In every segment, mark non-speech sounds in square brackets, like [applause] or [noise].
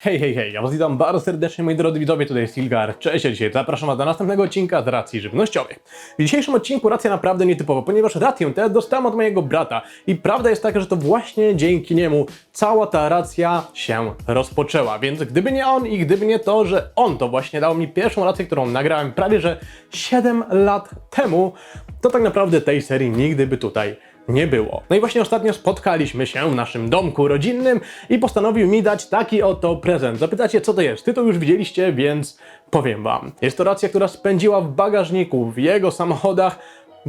Hej, hej, hej, ja was witam bardzo serdecznie, moi drodzy widzowie, tutaj jest Ilgar. Cześć, ja dzisiaj zapraszam was do następnego odcinka z racji żywnościowej. W dzisiejszym odcinku racja naprawdę nietypowa, ponieważ rację tę dostałem od mojego brata i prawda jest taka, że to właśnie dzięki niemu cała ta racja się rozpoczęła, więc gdyby nie on i gdyby nie to, że on to właśnie dał mi pierwszą rację, którą nagrałem prawie że 7 lat temu, to tak naprawdę tej serii nigdy by tutaj nie było. No i właśnie ostatnio spotkaliśmy się w naszym domku rodzinnym i postanowił mi dać taki oto prezent. Zapytacie, co to jest? Ty to już widzieliście, więc powiem wam. Jest to racja, która spędziła w bagażniku w jego samochodach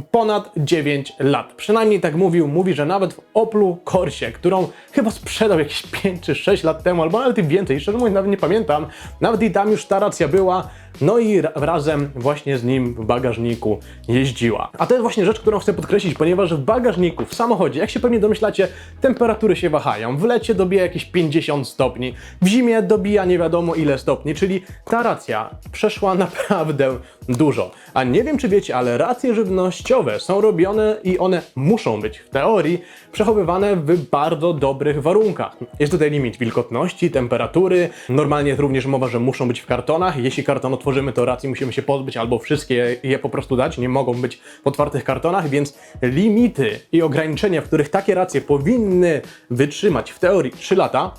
ponad 9 lat. Przynajmniej tak mówił. Mówi, że nawet w Oplu Corsie, którą chyba sprzedał jakieś 5 czy 6 lat temu, albo nawet więcej, szczerze mówiąc nawet nie pamiętam, nawet i tam już ta racja była, no i ra- razem właśnie z nim w bagażniku jeździła. A to jest właśnie rzecz, którą chcę podkreślić, ponieważ w bagażniku, w samochodzie, jak się pewnie domyślacie, temperatury się wahają. W lecie dobija jakieś 50 stopni, w zimie dobija nie wiadomo ile stopni, czyli ta racja przeszła [laughs] naprawdę dużo. A nie wiem, czy wiecie, ale racje żywnościowe są robione i one muszą być w teorii przechowywane w bardzo dobrych warunkach. Jest tutaj limit wilgotności, temperatury. Normalnie jest również mowa, że muszą być w kartonach. Jeśli karton otworzymy, to racji musimy się pozbyć albo wszystkie je po prostu dać. Nie mogą być w otwartych kartonach, więc limity i ograniczenia, w których takie racje powinny wytrzymać w teorii 3 lata,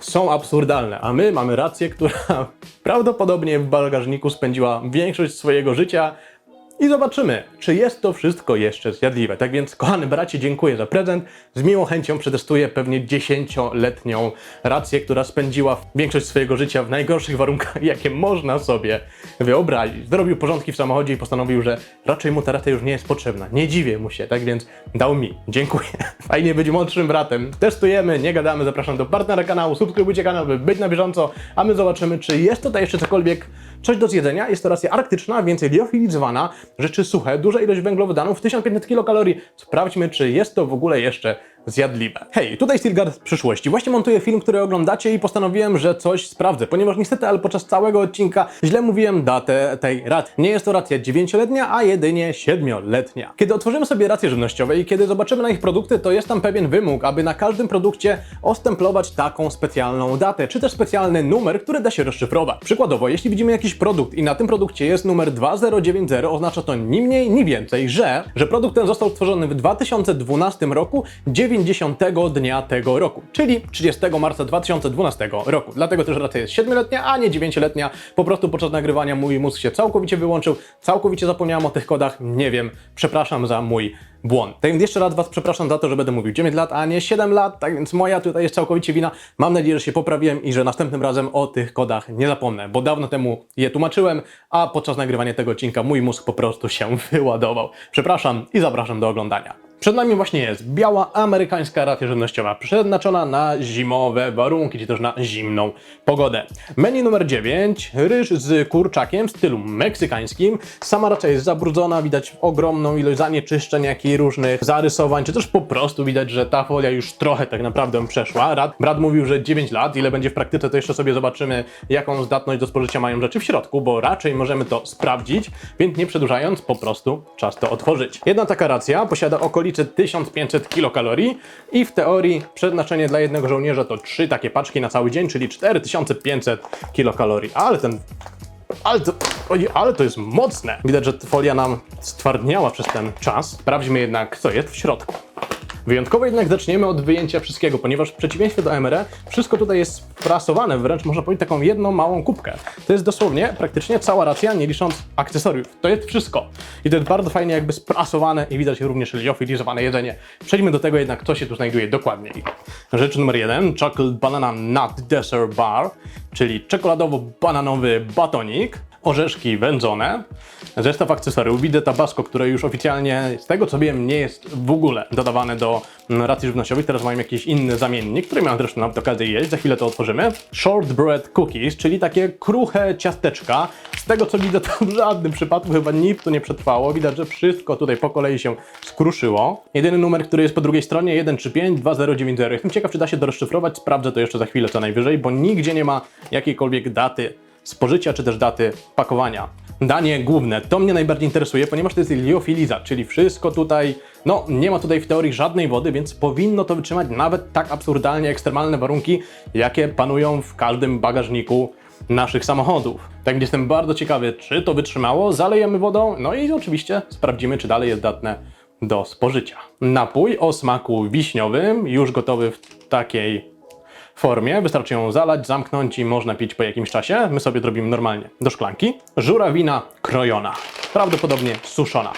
są absurdalne. A my mamy rację, która [laughs] prawdopodobnie w bagażniku spędziła większość swojego życia. I zobaczymy, czy jest to wszystko jeszcze zjadliwe. Tak więc, kochany bracie, dziękuję za prezent. Z miłą chęcią przetestuję pewnie 10-letnią rację, która spędziła większość swojego życia w najgorszych warunkach, [laughs] jakie można sobie wyobrazić. Zrobił porządki w samochodzie i postanowił, że raczej mu ta racja już nie jest potrzebna. Nie dziwię mu się, tak więc dał mi. Dziękuję. [laughs] Fajnie być młodszym bratem. Testujemy, nie gadamy, zapraszam do partnera kanału, subskrybujcie kanał, by być na bieżąco, a my zobaczymy, czy jest tutaj jeszcze cokolwiek Coś do zjedzenia, jest to racja arktyczna, więcej liofilizowana, rzeczy suche, duża ilość węglowodanów, 1500 kilokalorii. Sprawdźmy, czy jest to w ogóle jeszcze zjadliwe. Hej, tutaj Stilgard z przyszłości. Właśnie montuję film, który oglądacie i postanowiłem, że coś sprawdzę, ponieważ niestety, ale podczas całego odcinka źle mówiłem datę tej racji. Nie jest to racja 9-letnia, a jedynie 7-letnia. Kiedy otworzymy sobie racje żywnościowe i kiedy zobaczymy na ich produkty, to jest tam pewien wymóg, aby na każdym produkcie ostemplować taką specjalną datę, czy też specjalny numer, który da się rozszyfrować. Przykładowo, jeśli widzimy jakiś produkt i na tym produkcie jest numer 2090, oznacza to ni mniej, ni więcej, że, że produkt ten został stworzony w 2012 roku, 90 dnia tego roku, czyli 30 marca 2012 roku. Dlatego też racja jest 7-letnia, a nie 9-letnia. Po prostu podczas nagrywania mój mózg się całkowicie wyłączył, całkowicie zapomniałem o tych kodach, nie wiem, przepraszam za mój błąd. Tak więc jeszcze raz Was przepraszam za to, że będę mówił 9 lat, a nie 7 lat, tak więc moja tutaj jest całkowicie wina. Mam nadzieję, że się poprawiłem i że następnym razem o tych kodach nie zapomnę, bo dawno temu je tłumaczyłem, a podczas nagrywania tego odcinka mój mózg po prostu się [laughs] wyładował. Przepraszam i zapraszam do oglądania. Przed nami właśnie jest biała amerykańska racja żywnościowa, przeznaczona na zimowe warunki, czy też na zimną pogodę. Menu numer 9, ryż z kurczakiem w stylu meksykańskim. Sama racja jest zabrudzona, widać ogromną ilość zanieczyszczeń, jak i różnych zarysowań, czy też po prostu widać, że ta folia już trochę tak naprawdę przeszła. Rad, brat mówił, że 9 lat, ile będzie w praktyce, to jeszcze sobie zobaczymy, jaką zdatność do spożycia mają rzeczy w środku, bo raczej możemy to sprawdzić, więc nie przedłużając, po prostu czas to otworzyć. Jedna taka racja posiada okolice 1500 kilokalorii i w teorii przeznaczenie dla jednego żołnierza to trzy takie paczki na cały dzień, czyli 4500 kilokalorii. Ale ten ale to, ale to jest mocne. Widać, że folia nam stwardniała przez ten czas. Sprawdźmy jednak, co jest w środku. Wyjątkowo jednak zaczniemy od wyjęcia wszystkiego, ponieważ w przeciwieństwie do MRE wszystko tutaj jest prasowane, wręcz można powiedzieć taką jedną małą kubkę. To jest dosłownie praktycznie cała racja, nie licząc akcesoriów. To jest wszystko. I to jest bardzo fajnie jakby sprasowane i widać również liofilizowane jedzenie. Przejdźmy do tego jednak, co się tu znajduje dokładniej. Rzecz numer jeden, Chocolate Banana Nut Dessert Bar, czyli czekoladowo-bananowy batonik, orzeszki wędzone, zestaw akcesoriów, widzę tabasco, które już oficjalnie, z tego co wiem, nie jest w ogóle dodawane do racji żywnościowych. Teraz mają jakiś inny zamiennik, który miałem zresztą nawet okazję jeść, za chwilę to otworzymy. Shortbread cookies, czyli takie kruche ciasteczka. Z tego co widzę, to w żadnym przypadku chyba nic tu nie przetrwało. Widać, że wszystko tutaj po kolei się skruszyło. Jedyny numer, który jest po drugiej stronie, 135 2090. Jestem ciekaw, czy da się to rozszyfrować. Sprawdzę to jeszcze za chwilę co najwyżej, bo nigdzie nie ma jakiejkolwiek daty spożycia czy też daty pakowania. Danie główne, to mnie najbardziej interesuje, ponieważ to jest liofiliza, czyli wszystko tutaj No, nie ma tutaj w teorii żadnej wody, więc powinno to wytrzymać nawet tak absurdalnie ekstremalne warunki, jakie panują w każdym bagażniku naszych samochodów. Tak więc jestem bardzo ciekawy, czy to wytrzymało, zalejemy wodą, no i oczywiście sprawdzimy, czy dalej jest datne do spożycia. Napój o smaku wiśniowym, już gotowy w takiej formie. Wystarczy ją zalać, zamknąć i można pić po jakimś czasie. My sobie zrobimy normalnie do szklanki. Żurawina krojona, prawdopodobnie suszona.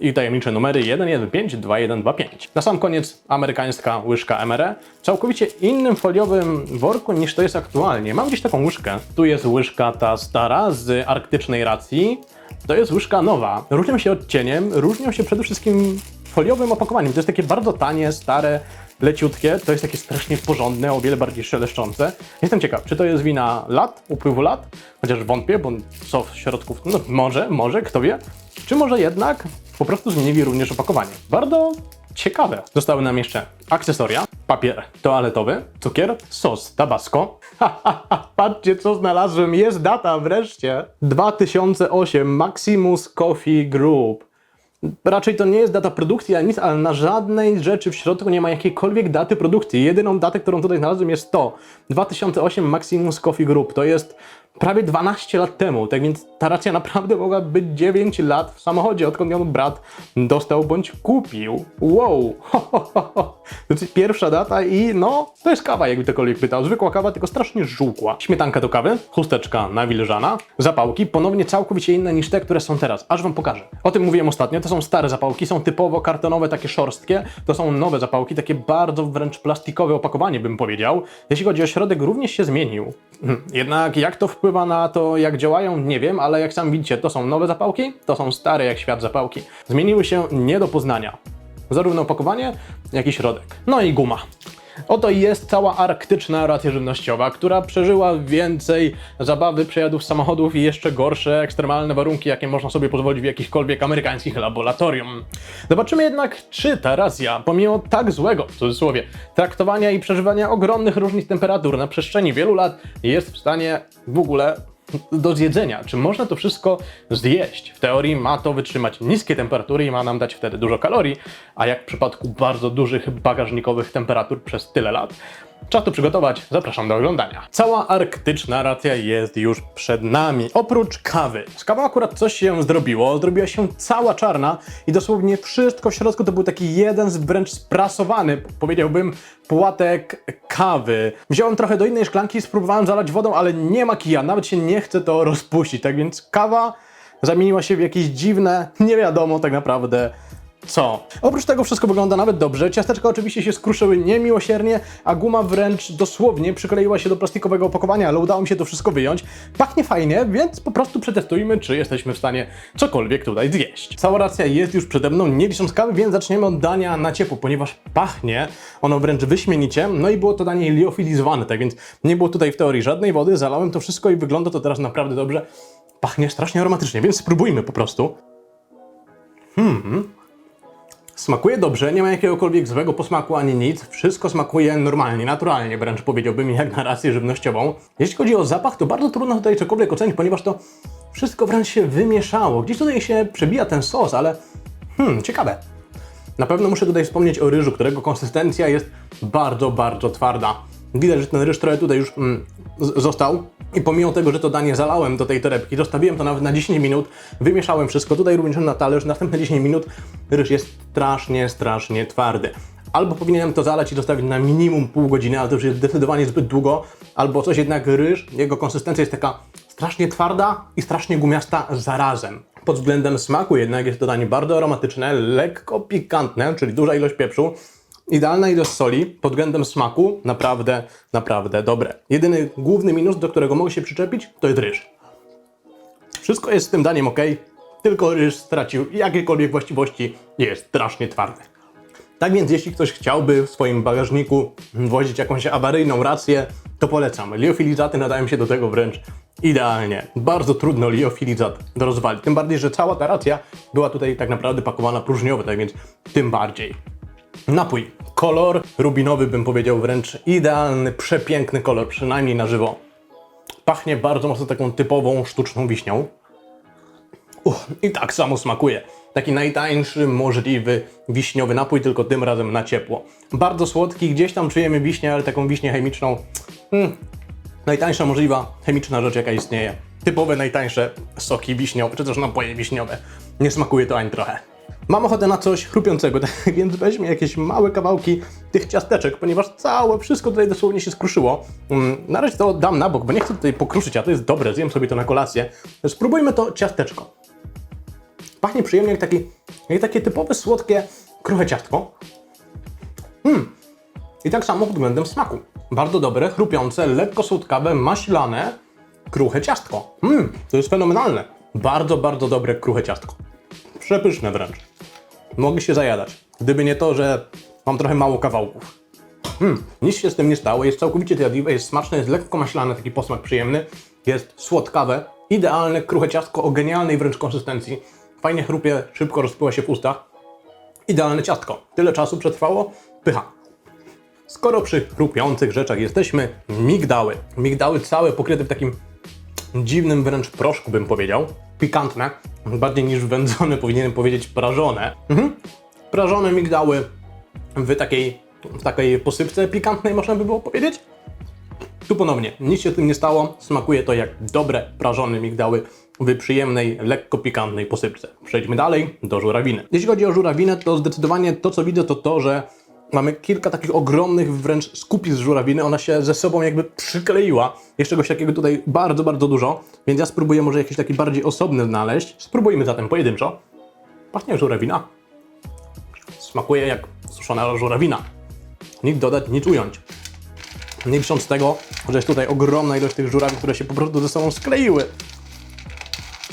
I tajemnicze numery 115 2125. Na sam koniec amerykańska łyżka MRE w całkowicie innym foliowym worku niż to jest aktualnie. Mam gdzieś taką łyżkę. Tu jest łyżka ta stara z arktycznej racji. To jest łyżka nowa. Różnią się odcieniem, różnią się przede wszystkim foliowym opakowaniem. To jest takie bardzo tanie, stare, leciutkie. To jest takie strasznie porządne, o wiele bardziej szeleszczące. Jestem ciekaw, czy to jest wina lat, upływu lat, chociaż wątpię, bo co w środku, no może, może, kto wie. Czy może jednak po prostu zmienili również opakowanie. Bardzo ciekawe. Zostały nam jeszcze akcesoria, papier toaletowy, cukier, sos tabasco. [laughs] Patrzcie co znalazłem, jest data wreszcie. 2008 Maximus Coffee Group. Raczej to nie jest data produkcji ani nic, ale na żadnej rzeczy w środku nie ma jakiejkolwiek daty produkcji. Jedyną datę, którą tutaj znalazłem jest to. 2008 Maximus Coffee Group. To jest prawie 12 lat temu. Tak więc ta racja naprawdę mogła być 9 lat w samochodzie, odkąd ją brat dostał bądź kupił. Wow! To [laughs] jest pierwsza data i no, to jest kawa, jakby ktokolwiek pytał. Zwykła kawa, tylko strasznie żółkła. Śmietanka do kawy, chusteczka nawilżana, zapałki, ponownie całkowicie inne niż te, które są teraz. Aż wam pokażę. O tym mówiłem ostatnio, to są stare zapałki, są typowo kartonowe, takie szorstkie. To są nowe zapałki, takie bardzo wręcz plastikowe opakowanie, bym powiedział. Jeśli chodzi o środek, również się zmienił. Jednak jak to wpływa na to, jak działają, nie wiem, ale jak sam widzicie, to są nowe zapałki, to są stare jak świat zapałki. Zmieniły się nie do poznania. Zarówno opakowanie, jak i środek. No i guma. Oto jest cała arktyczna racja żywnościowa, która przeżyła więcej zabawy, przejazdów samochodów i jeszcze gorsze ekstremalne warunki, jakie można sobie pozwolić w jakichkolwiek amerykańskich laboratorium. Zobaczymy jednak, czy ta racja, pomimo tak złego, w cudzysłowie, traktowania i przeżywania ogromnych różnic temperatur na przestrzeni wielu lat, jest w stanie w ogóle do zjedzenia. Czy można to wszystko zjeść? W teorii ma to wytrzymać niskie temperatury i ma nam dać wtedy dużo kalorii, a jak w przypadku bardzo dużych bagażnikowych temperatur przez tyle lat, Czas to przygotować, zapraszam do oglądania. Cała arktyczna racja jest już przed nami, oprócz kawy. Z kawą akurat coś się zrobiło, zrobiła się cała czarna i dosłownie wszystko w środku to był taki jeden z wręcz sprasowany, powiedziałbym, płatek kawy. Wziąłem trochę do innej szklanki, spróbowałem zalać wodą, ale nie ma kija, nawet się nie chce to rozpuścić, tak więc kawa zamieniła się w jakieś dziwne, nie wiadomo tak naprawdę co. Oprócz tego wszystko wygląda nawet dobrze. Ciasteczka oczywiście się skruszyły niemiłosiernie, a guma wręcz dosłownie przykleiła się do plastikowego opakowania, ale udało mi się to wszystko wyjąć. Pachnie fajnie, więc po prostu przetestujmy, czy jesteśmy w stanie cokolwiek tutaj zjeść. Cała racja jest już przede mną, nie licząc kawy, więc zaczniemy od dania na ciepło, ponieważ pachnie ono wręcz wyśmienicie. No i było to danie liofilizowane, tak więc nie było tutaj w teorii żadnej wody, zalałem to wszystko i wygląda to teraz naprawdę dobrze. Pachnie strasznie aromatycznie, więc spróbujmy po prostu. Smakuje dobrze, nie ma jakiegokolwiek złego posmaku ani nic. Wszystko smakuje normalnie, naturalnie, wręcz powiedziałbym, jak na rację żywnościową. Jeśli chodzi o zapach, to bardzo trudno tutaj cokolwiek ocenić, ponieważ to wszystko wręcz się wymieszało. Gdzieś tutaj się przebija ten sos, ale hmm, ciekawe. Na pewno muszę tutaj wspomnieć o ryżu, którego konsystencja jest bardzo, bardzo twarda. Widać, że ten ryż trochę tutaj już mm, został. I pomimo tego, że to danie zalałem do tej torebki, zostawiłem to nawet na 10 minut, wymieszałem wszystko, tutaj również na talerz, następne 10 minut, ryż jest strasznie, strasznie twardy. Albo powinienem to zalać i zostawić na minimum pół godziny, ale to już jest zdecydowanie zbyt długo, albo coś jednak ryż, jego konsystencja jest taka strasznie twarda i strasznie gumiasta zarazem. Pod względem smaku jednak jest to danie bardzo aromatyczne, lekko pikantne, czyli duża ilość pieprzu, Idealna ilość soli pod względem smaku naprawdę, naprawdę dobre. Jedyny główny minus, do którego mogę się przyczepić, to jest ryż. Wszystko jest z tym daniem ok, tylko ryż stracił jakiekolwiek właściwości, jest strasznie twardy. Tak więc jeśli ktoś chciałby w swoim bagażniku wozić jakąś awaryjną rację, to polecam. Liofilizaty nadają się do tego wręcz idealnie. Bardzo trudno liofilizat rozwalić. Tym bardziej, że cała ta racja była tutaj tak naprawdę pakowana próżniowo, tak więc tym bardziej. Napój. Kolor rubinowy bym powiedział wręcz idealny, przepiękny kolor, przynajmniej na żywo. Pachnie bardzo mocno taką typową sztuczną wiśnią. Uch, I tak samo smakuje. Taki najtańszy możliwy wiśniowy napój, tylko tym razem na ciepło. Bardzo słodki, gdzieś tam czujemy wiśnię, ale taką wiśnię chemiczną. Mm, najtańsza możliwa chemiczna rzecz, jaka istnieje. Typowe najtańsze soki wiśniowe, czy też napoje wiśniowe. Nie smakuje to ani trochę. Mam ochotę na coś chrupiącego, tak [laughs] więc weźmy jakieś małe kawałki tych ciasteczek, ponieważ całe wszystko tutaj dosłownie się skruszyło. Mm, Na razie to dam na bok, bo nie chcę tutaj pokruszyć, a to jest dobre, zjem sobie to na kolację. Spróbujmy to ciasteczko. Pachnie przyjemnie jak, taki, jak takie typowe słodkie, kruche ciastko. Mm. I tak samo pod względem smaku. Bardzo dobre, chrupiące, lekko słodkawe, maślane, kruche ciastko. Mmm, to jest fenomenalne. Bardzo, bardzo dobre, kruche ciastko. Przepyszne wręcz. Mogę się zajadać. Gdyby nie to, że mam trochę mało kawałków. Mm, nic się z tym nie stało, jest całkowicie zjadliwe, jest smaczne, jest lekko maślane, taki posmak przyjemny, jest słodkawe, idealne, kruche ciastko o genialnej wręcz konsystencji. Fajnie chrupie, szybko rozpływa się w ustach. Idealne ciastko. Tyle czasu przetrwało? Pycha. Skoro przy chrupiących rzeczach jesteśmy, migdały. Migdały całe pokryte w takim dziwnym wręcz proszku, bym powiedział. Pikantne, bardziej niż wędzone, [laughs] powinienem powiedzieć prażone. Mhm. Prażone migdały w takiej, w takiej posypce pikantnej, można by było powiedzieć. Tu ponownie, nic się tym nie stało. Smakuje to jak dobre prażone migdały w przyjemnej, lekko pikantnej posypce. Przejdźmy dalej do żurawiny. Jeśli chodzi o żurawinę, to zdecydowanie to, co widzę, to to, że mamy kilka takich ogromnych wręcz skupisk żurawiny. Ona się ze sobą jakby przykleiła. Jest czegoś takiego tutaj bardzo, bardzo dużo, więc ja spróbuję może jakiś taki bardziej osobny znaleźć. Spróbujmy zatem pojedynczo. Pachnie żurawina. Smakuje jak suszona żurawina. Nic dodać, nic ująć. Nie licząc tego, że jest tutaj ogromna ilość tych żurawi, które się po prostu ze sobą skleiły.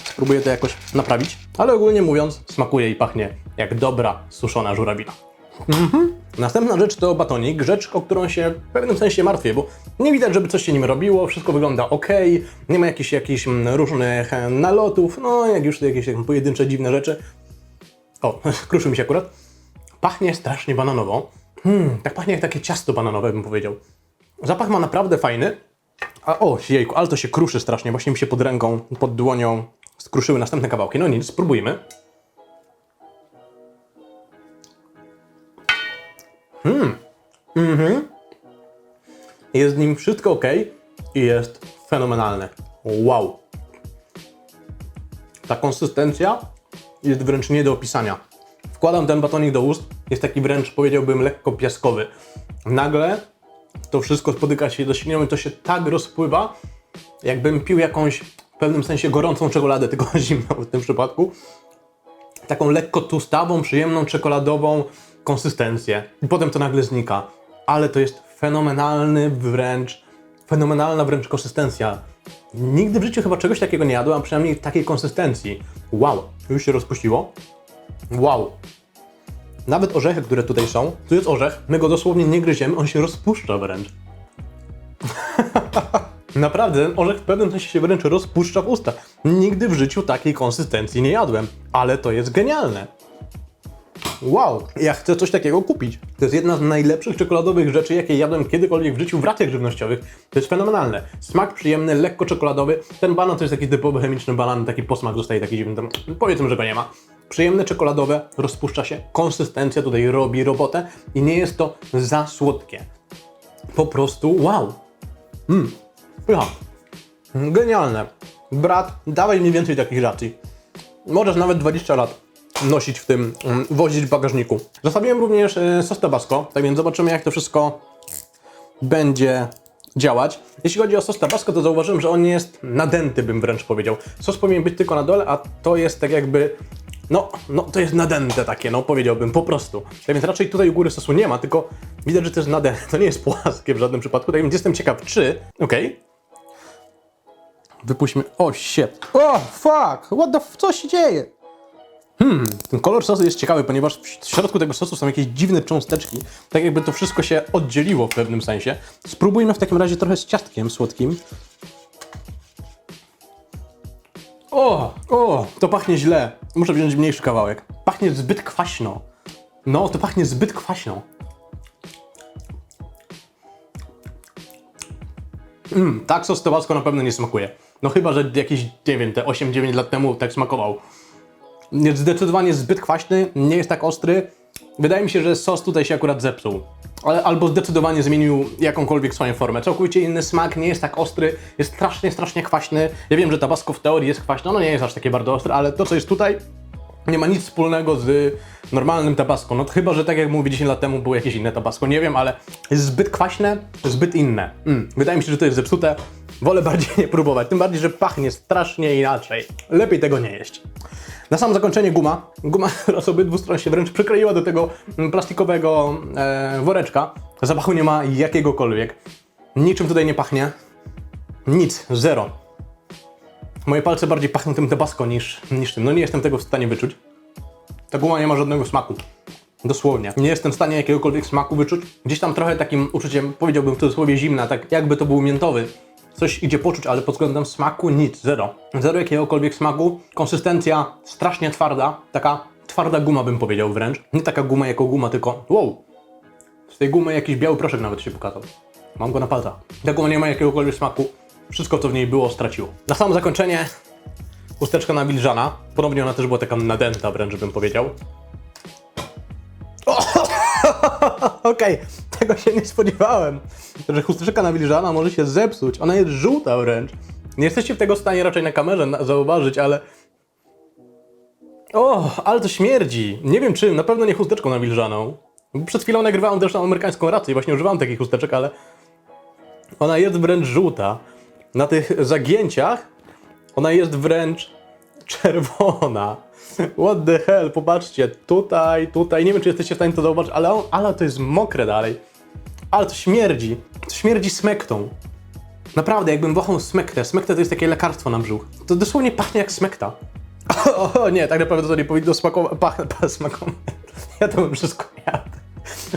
Spróbuję to jakoś naprawić, ale ogólnie mówiąc, smakuje i pachnie jak dobra, suszona żurawina. Mhm. Następna rzecz to batonik, rzecz, o którą się w pewnym sensie martwię, bo nie widać, żeby coś się nim robiło, wszystko wygląda ok, nie ma jakichś, jakichś mm, różnych e, nalotów, no jak już jakieś pojedyncze dziwne rzeczy. O, [laughs] kruszył mi się akurat. Pachnie strasznie bananowo. Hmm, tak pachnie jak takie ciasto bananowe, bym powiedział. Zapach ma naprawdę fajny. A o, jejku, ale to się kruszy strasznie. Właśnie mi się pod ręką, pod dłonią skruszyły następne kawałki. No nic, spróbujmy. Hmm. Mhm. Jest z nim wszystko ok i jest fenomenalne. Wow. Ta konsystencja jest wręcz nie do opisania. Wkładam ten batonik do ust, jest taki wręcz powiedziałbym lekko piaskowy. Nagle to wszystko spotyka się do silnią to się tak rozpływa, jakbym pił jakąś w pewnym sensie gorącą czekoladę, [laughs] tylko zimną w tym przypadku. Taką lekko tłustawą, przyjemną, czekoladową konsystencję. I potem to nagle znika. Ale to jest fenomenalny wręcz, fenomenalna wręcz konsystencja. Nigdy w życiu chyba czegoś takiego nie jadłem, a przynajmniej takiej konsystencji. Wow, już się rozpuściło. Wow. Nawet orzechy, które tutaj są, tu jest orzech, my go dosłownie nie gryziemy, on się rozpuszcza wręcz. [laughs] Naprawdę, ten orzech w pewnym sensie się wręcz rozpuszcza w ustach. Nigdy w życiu takiej konsystencji nie jadłem, ale to jest genialne. Wow, ja chcę coś takiego kupić. To jest jedna z najlepszych czekoladowych rzeczy, jakie jadłem kiedykolwiek w życiu w racjach żywnościowych. To jest fenomenalne. Smak przyjemny, lekko czekoladowy. Ten banan to jest taki typowy chemiczny banan, taki posmak zostaje taki dziwny. Tam, powiedzmy, że go nie ma. Przyjemne czekoladowe, rozpuszcza się, konsystencja tutaj robi robotę i nie jest to za słodkie. Po prostu wow. Mmm, pycha. Genialne. Brat, dawaj mi więcej takich racji. Możesz nawet 20 lat nosić w tym, mm, wozić w bagażniku. Zostawiłem również e, sos tabasco, tak więc zobaczymy jak to wszystko będzie działać. Jeśli chodzi o sos tabasco, to zauważyłem, że on nie jest nadęty, bym wręcz powiedział. Sos powinien być tylko na dole, a to jest tak jakby... No, no to jest nadęte takie, no powiedziałbym, po prostu. Tak więc raczej tutaj u góry sosu nie ma, tylko widać, że to jest nadęte. [laughs] To nie jest płaskie w żadnym przypadku, tak więc jestem ciekaw, czy... Okej. Wypuśćmy... O, shit. O, fuck! What the... Co się dzieje? Hmm, ten kolor sosu jest ciekawy, ponieważ w środku tego sosu są jakieś dziwne cząsteczki, tak jakby to wszystko się oddzieliło w pewnym sensie. Spróbujmy w takim razie trochę z ciastkiem słodkim. O, o, to pachnie źle. Muszę wziąć mniejszy kawałek. Pachnie zbyt kwaśno. No, to pachnie zbyt kwaśno. Mm, tak sos tabasco na pewno nie smakuje. No chyba, że jakieś, nie wiem, te 8-9 lat temu tak smakował. Jest zdecydowanie zbyt kwaśny, nie jest tak ostry. Wydaje mi się, że sos tutaj się akurat zepsuł. Albo zdecydowanie zmienił jakąkolwiek swoją formę. Całkowicie inny smak, nie jest tak ostry, jest strasznie, strasznie kwaśny. Ja wiem, że tabasco w teorii jest kwaśne, ono nie jest aż takie bardzo ostre, ale to, co jest tutaj, nie ma nic wspólnego z normalnym tabasco. No chyba, że tak jak mówię 10 lat temu było jakieś inne tabasco, nie wiem, ale jest zbyt kwaśne, zbyt inne. Mm. Wydaje mi się, że to jest zepsute. Wolę bardziej [laughs] nie próbować, tym bardziej, że pachnie strasznie inaczej. Lepiej tego nie jeść. Na sam zakończenie guma. Guma [laughs] z obydwu stron się wręcz przykleiła do tego mm, plastikowego e, woreczka. Zapachu nie ma jakiegokolwiek. Niczym tutaj nie pachnie. Nic, zero. Moje palce bardziej pachną tym tabasco niż, niż tym. No nie jestem tego w stanie wyczuć. Ta guma nie ma żadnego smaku. Dosłownie. Nie jestem w stanie jakiegokolwiek smaku wyczuć. Gdzieś tam trochę takim uczuciem, powiedziałbym w cudzysłowie zimna, tak jakby to był miętowy. Coś idzie poczuć, ale pod względem smaku nic, zero. Zero jakiegokolwiek smaku. Konsystencja strasznie twarda, taka twarda guma bym powiedział wręcz. Nie taka guma jako guma, tylko wow. Z tej gumy jakiś biały proszek nawet się pokazał. Mam go na palcach. Ta guma nie ma jakiegokolwiek smaku. Wszystko, co w niej było, straciło. Na samo zakończenie chusteczka nawilżana. Ponownie ona też była taka nadęta wręcz, bym powiedział. [laughs] Okej, tego się nie spodziewałem, że chusteczka nawilżana może się zepsuć. Ona jest żółta wręcz. Nie jesteście w tego stanie raczej na kamerze na- zauważyć, ale... O, ale to śmierdzi. Nie wiem czym, na pewno nie chusteczką nawilżaną. Przed chwilą nagrywałem też amerykańską rację i właśnie używałem takich chusteczek, ale ona jest wręcz żółta. Na tych zagięciach ona jest wręcz czerwona. What the hell, popatrzcie, tutaj, tutaj, nie wiem czy jesteście w stanie to zauważyć, ale, on, ale to jest mokre dalej. Ale to śmierdzi, to śmierdzi smektą. Naprawdę, jakbym wąchał smektę, smektę to jest takie lekarstwo na brzuch. To dosłownie pachnie jak smekta. [laughs] O, o nie, tak naprawdę to nie powinno smakować, [laughs] pach, pach, smakować. Ja to bym wszystko jadł.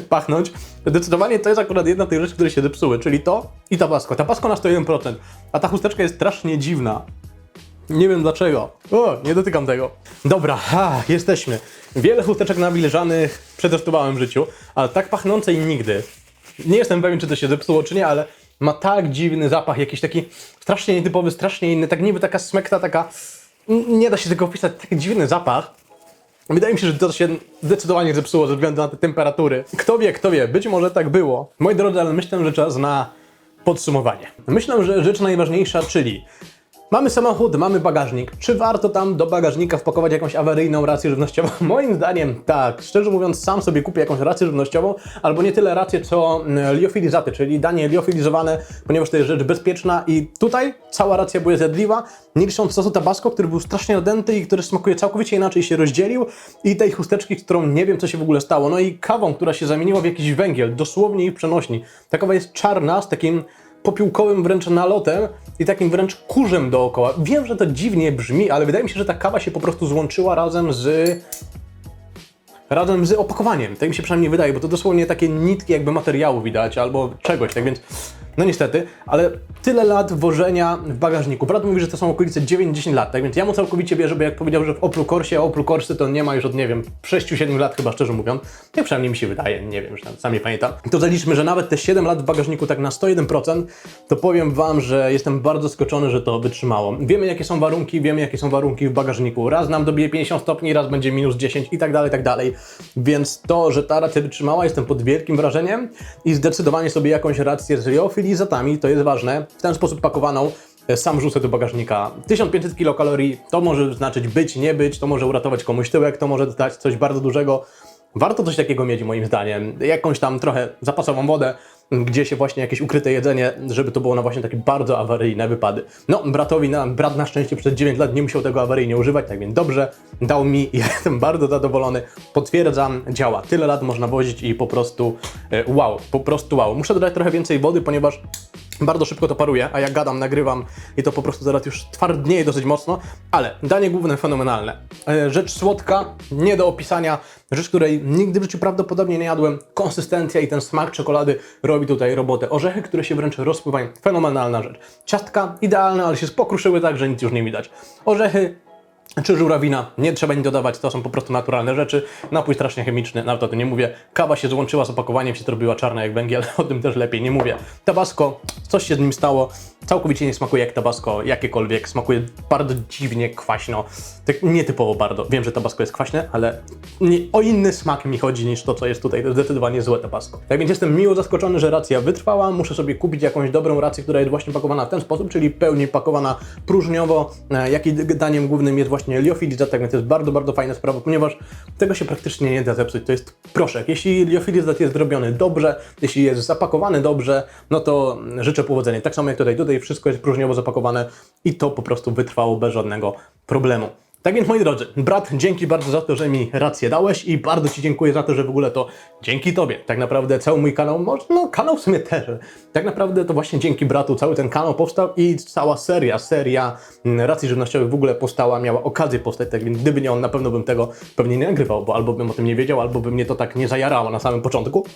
Pachnąć. Zdecydowanie to jest akurat jedna z tych rzeczy, które się zepsuły, czyli to i tabasco. Tabasco na 101%, a ta chusteczka jest strasznie dziwna. Nie wiem dlaczego. O, nie dotykam tego. Dobra, ha, jesteśmy. Wiele chusteczek nawilżanych przetestowałem w życiu, ale tak pachnącej nigdy. Nie jestem pewien, czy to się zepsuło, czy nie, ale ma tak dziwny zapach, jakiś taki strasznie nietypowy, strasznie inny, tak niby taka smekta, taka... Nie da się tego opisać, taki dziwny zapach. Wydaje mi się, że to się zdecydowanie zepsuło ze względu na te temperatury. Kto wie, kto wie, być może tak było. Moi drodzy, ale myślę, że czas na podsumowanie. Myślę, że rzecz najważniejsza, czyli mamy samochód, mamy bagażnik. Czy warto tam do bagażnika wpakować jakąś awaryjną rację żywnościową? [laughs] Moim zdaniem tak. Szczerze mówiąc, sam sobie kupię jakąś rację żywnościową, albo nie tyle rację, co mm, liofilizaty, czyli danie liofilizowane, ponieważ to jest rzecz bezpieczna i tutaj cała racja była zjadliwa, nie licząc sosu tabasco, który był strasznie nadęty i który smakuje całkowicie inaczej, się rozdzielił i tej chusteczki, którą nie wiem, co się w ogóle stało. No i kawą, która się zamieniła w jakiś węgiel, dosłownie i przenośni. Ta kawa jest czarna, z takim popiółkowym wręcz nalotem i takim wręcz kurzem dookoła. Wiem, że to dziwnie brzmi, ale wydaje mi się, że ta kawa się po prostu złączyła razem z razem z opakowaniem. Tak mi się przynajmniej wydaje, bo to dosłownie takie nitki jakby materiału widać albo czegoś, tak więc no niestety, ale tyle lat wożenia w bagażniku. Brat mówi, że to są okolice 9-10 lat, tak więc ja mu całkowicie wierzę, bo jak powiedział, że w Oplu Corsie, a Oplu Corsy to nie ma już od, nie wiem, 6-7 lat chyba, szczerze mówiąc. Jak przynajmniej mi się wydaje, nie wiem, już tam sam nie pamiętam. To zaliczmy, że nawet te 7 lat w bagażniku tak na 101%, to powiem Wam, że jestem bardzo skoczony, że to wytrzymało. Wiemy, jakie są warunki, wiemy, jakie są warunki w bagażniku. Raz nam dobije 50 stopni, raz będzie minus 10 i tak dalej, i tak dalej. Więc to, że ta racja wytrzymała, jestem pod wielkim wrażeniem i zdecydowanie sobie jakąś rację z liofilizatami, to jest ważne, w ten sposób pakowaną, e, sam rzucę do bagażnika. 1500 kilokalorii, to może znaczyć być, nie być, to może uratować komuś tyłek, to może dać coś bardzo dużego. Warto coś takiego mieć moim zdaniem. Jakąś tam trochę zapasową wodę, gdzie się właśnie jakieś ukryte jedzenie, żeby to było na właśnie takie bardzo awaryjne wypady. No, bratowi, na, brat na szczęście przez 9 lat nie musiał tego awaryjnie używać, tak więc dobrze, dał mi [laughs] ja jestem bardzo zadowolony. Potwierdzam, działa. Tyle lat można wozić i po prostu e, wow, po prostu wow. Muszę dodać trochę więcej wody, ponieważ bardzo szybko to paruje, a jak gadam, nagrywam i to po prostu zaraz już twardnieje dosyć mocno, ale danie główne fenomenalne. E, Rzecz słodka, nie do opisania, rzecz, której nigdy w życiu prawdopodobnie nie jadłem. Konsystencja i ten smak czekolady robi tutaj robotę. Orzechy, które się wręcz rozpływają, fenomenalna rzecz. Ciastka idealne, ale się pokruszyły tak, że nic już nie widać. Orzechy czy żurawina, nie trzeba nic dodawać, to są po prostu naturalne rzeczy. Napój strasznie chemiczny, nawet o tym nie mówię. Kawa się złączyła z opakowaniem, się zrobiła czarna jak węgiel, [laughs] o tym też lepiej nie mówię. Tabasco, coś się z nim stało, całkowicie nie smakuje jak tabasco, jakiekolwiek, smakuje bardzo dziwnie, kwaśno, tak nietypowo bardzo. Wiem, że tabasco jest kwaśne, ale nie, o inny smak mi chodzi niż to, co jest tutaj, to zdecydowanie złe tabasco. Tak więc jestem miło zaskoczony, że racja wytrwała, muszę sobie kupić jakąś dobrą rację, która jest właśnie pakowana w ten sposób, czyli pełni pakowana próżniowo, e, jak i daniem głównym jest właśnie tak więc to jest bardzo, bardzo fajna sprawa, ponieważ tego się praktycznie nie da zepsuć, to jest proszek. Jeśli liofilizat jest zrobiony dobrze, jeśli jest zapakowany dobrze, no to życzę powodzenia. Tak samo jak tutaj, tutaj wszystko jest próżniowo zapakowane i to po prostu wytrwało bez żadnego problemu. Tak więc moi drodzy, brat, dzięki bardzo za to, że mi rację dałeś i bardzo Ci dziękuję za to, że w ogóle to dzięki Tobie, tak naprawdę cały mój kanał, no kanał w sumie też, tak naprawdę to właśnie dzięki bratu cały ten kanał powstał i cała seria, seria mm, racji żywnościowych w ogóle powstała, miała okazję powstać, tak więc gdyby nie on, na pewno bym tego pewnie nie nagrywał, bo albo bym o tym nie wiedział, albo by mnie to tak nie zajarało na samym początku.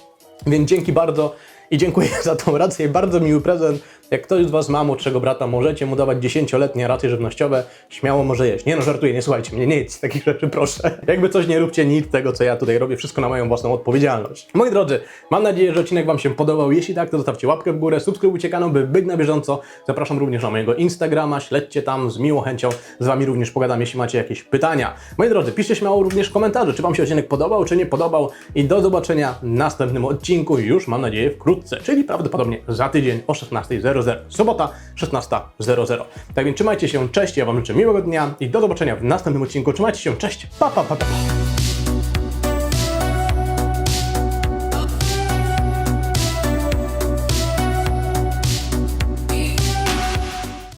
Więc dzięki bardzo i dziękuję [laughs] za tą rację. Bardzo miły prezent. Jak ktoś z Was ma młodszego brata, możecie mu dawać 10-letnie racje żywnościowe. Śmiało może jeść. Nie no, żartuję, nie słuchajcie mnie, nie jedźcie takich rzeczy, proszę. Jakby coś nie róbcie nic tego, co ja tutaj robię. Wszystko na moją własną odpowiedzialność. Moi drodzy, mam nadzieję, że odcinek Wam się podobał. Jeśli tak, to zostawcie łapkę w górę, subskrybujcie kanał, by być na bieżąco. Zapraszam również na mojego Instagrama, śledźcie tam z miłą chęcią. Z Wami również pogadam, jeśli macie jakieś pytania. Moi drodzy, piszcie śmiało również komentarze, czy Wam się odcinek podobał, czy nie podobał. I do zobaczenia w następnym odcinku, już mam nadzieję wkrótce, czyli prawdopodobnie za tydzień o 16.00. Sobota 16.00. Tak więc trzymajcie się, cześć, ja Wam życzę miłego dnia i do zobaczenia w następnym odcinku. Trzymajcie się, cześć, pa pa pa. pa.